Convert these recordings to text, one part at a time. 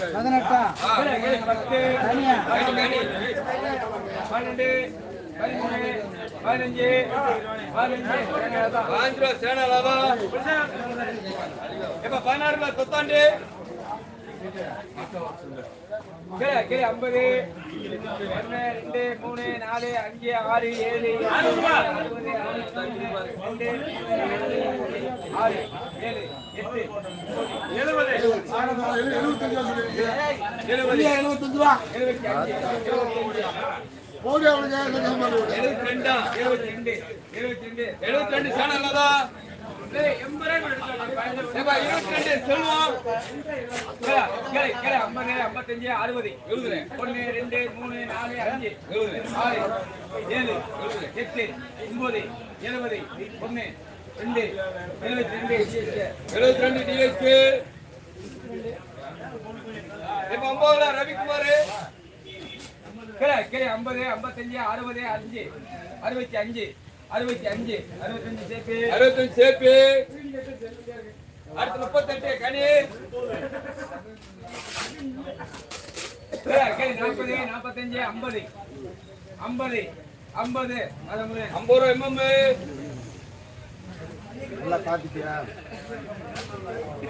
பதினெட்டா? பத்து பன்னெண்டு பதிமூணு பதினஞ்சு பதினஞ்சு. சேனலாவா? இப்ப பதினாறு தொத்தாண்டு கீழே ஐம்பது ஒன்று ரெண்டு மூணு நாலு அஞ்சு ஆறு ஏழு அறுபது ரெண்டு ஆறு ஏழு எட்டு எழுபது எழுபத்தஞ்சு ரூபா எழுபத்தி அஞ்சு எழுபத்தி எழுபத்தி எழுபத்தி ரெண்டு எழுபத்தி ரெண்டு செல்வம் ஐம்பது ஐம்பத்தஞ்சு அறுபது எழுபது ஒன்னு ரெண்டு மூணு நாலு அஞ்சு எழுபது ஆறு ஏழு எட்டு ஒன்பது எழுபது ஒன்னு ரெண்டு எழுபத்தி ரெண்டு எழுபத்தி ரெண்டு டிஎஸ்பி இப்ப ஒன்பதுல ரவிக்குமார் ஐம்பது ஐம்பத்தஞ்சு அறுபது அஞ்சு அறுபத்தி அஞ்சு அறுபத்தி அஞ்சு அறுபத்தஞ்சு சேப்பு அறுபத்தஞ்சு சேப்பு அடுத்து முப்பத்தெட்டு கனி நாற்பது நாற்பத்தஞ்சு ஐம்பது. ஐம்பது ஐம்பது. ஐம்பது ரூபா எம்எம்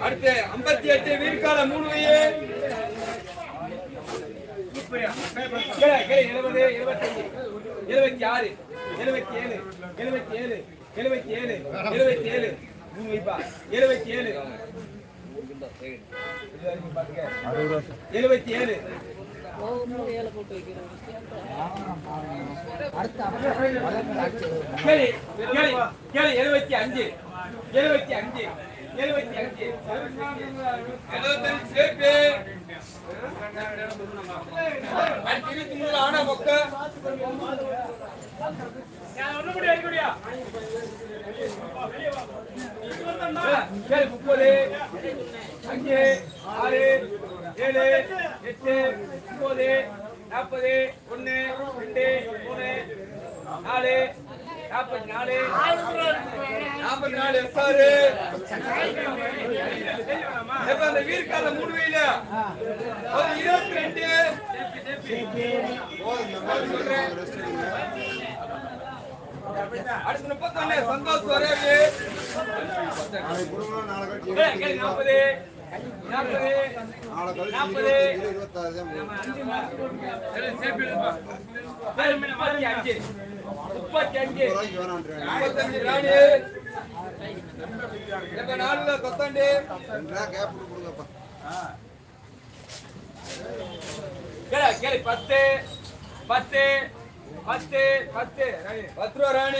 அடுத்து ஐம்பத்தி எட்டு வீர்கால மூணு வையே. எழுபது எழுபத்தஞ்சு எழுபத்தி ஆறு. எழுபத்தி ஏழு எழுபத்தி ஏழு எழுபத்தி ஏழு எழுபத்தி ஏழு. மூணு வைப்பா எழுபத்தி ஏழு. எழுபத்தி ஏழு. எழுபத்தி அஞ்சு எழுபத்தி அஞ்சு எழுபத்தி அஞ்சு. எழுபத்தஞ்சு சேர்ப்பு இருபத்தி மூணு ஆனா மொக்க. முப்பது அஞ்சு ஆறு ஏழு எட்டு ஒன்பது நாற்பது ஒன்னு ரெண்டு மூணு நாலு நாற்பத்தி நாலு நாற்பத்தி நாலு எஸ்ஆரு இப்ப அந்த வீர்கால மூணு வெயில ஒரு இருபத்தி ரெண்டு அடுத்து முப்பத்தொன்னு சந்தோஷ் வரேவி நாற்பது. நாற்பது முப்பத்தி அஞ்சு முப்பத்தி அஞ்சு முப்பத்தஞ்சு ராணி நாலுல கேளு கேளு பத்து பத்து பத்து பத்து ராணி. பத்து ரூபா ராணி